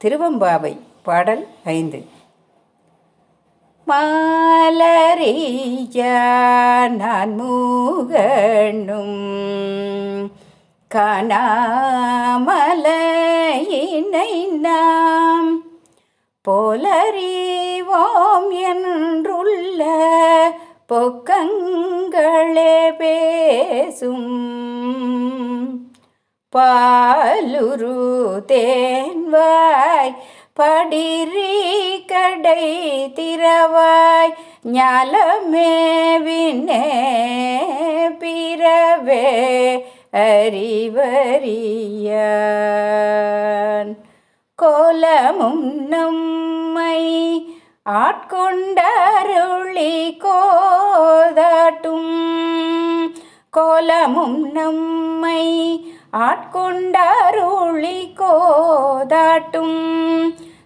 திருவம்பாவை பாடல் ஐந்து. மாலரியா நான் மூகனும் கனாமலையினை நாம் போலறிவோம் என்றுள்ள பொக்கங்களே பேசும் பாலுரு தேன்வாய் படிரி கடை திறவாய் ஞாலமேவினே பிறவே அறிவறியான். கோலமும் நம்மை ஆட்கொண்டருளி கோதாட்டும். கோலமும் நம்மை ஆட்கொண்டருளி கோதாட்டும்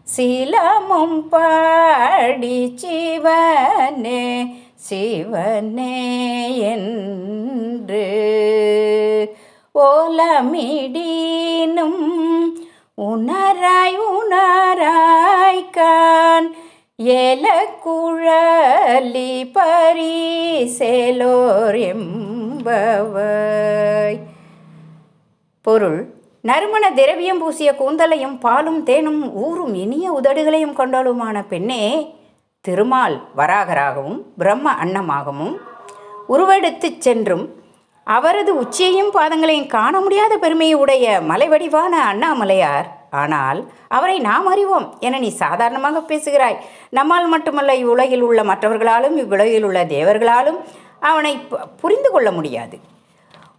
சிலமும் பாடி சிவனே சிவனே என்று. ஓலமிடீனும் உணராய் உணராய்கான் ஏல ஏலக்குழலி பரிசேலோர் எம்பவாய் பொருள் நறுமண திரவியம் பூசிய கூந்தலையும் பாலும் தேனும் ஊறும் இனிய உதடுகளையும் கொண்டாலுமான பெண்ணே திருமால் வராகராகவும் பிரம்ம அன்னமாகவும் உருவெடுத்துச் சென்றும் அவரது உச்சியையும் பாதங்களையும் காண முடியாத பெருமையை உடைய மலைவடிவான அண்ணாமலையார். ஆனால் அவரை நாம் அறிவோம். என நீ சாதாரணமாக பேசுகிறாய். நம்மால் மட்டுமல்ல இவ்வுலகில் உள்ள மற்றவர்களாலும் இவ்வுலகில் உள்ள தேவர்களாலும் அவனை பு- புரிந்து கொள்ள முடியாது.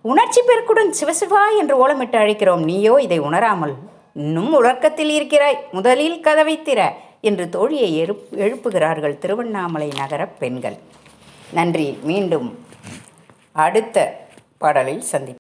உணர்ச்சி பெருக்குடன் சிவசிவா என்று ஓலமிட்டு அழைக்கிறோம். நீயோ இதை உணராமல் இன்னும் உலக்கத்தில் இருக்கிறாய். முதலில் கதவை திற என்று தோழியை எழுப் எழுப்புகிறார்கள் திருவண்ணாமலை நகர பெண்கள். நன்றி. மீண்டும் அடுத்த பாடலில் சந்திப்போம்.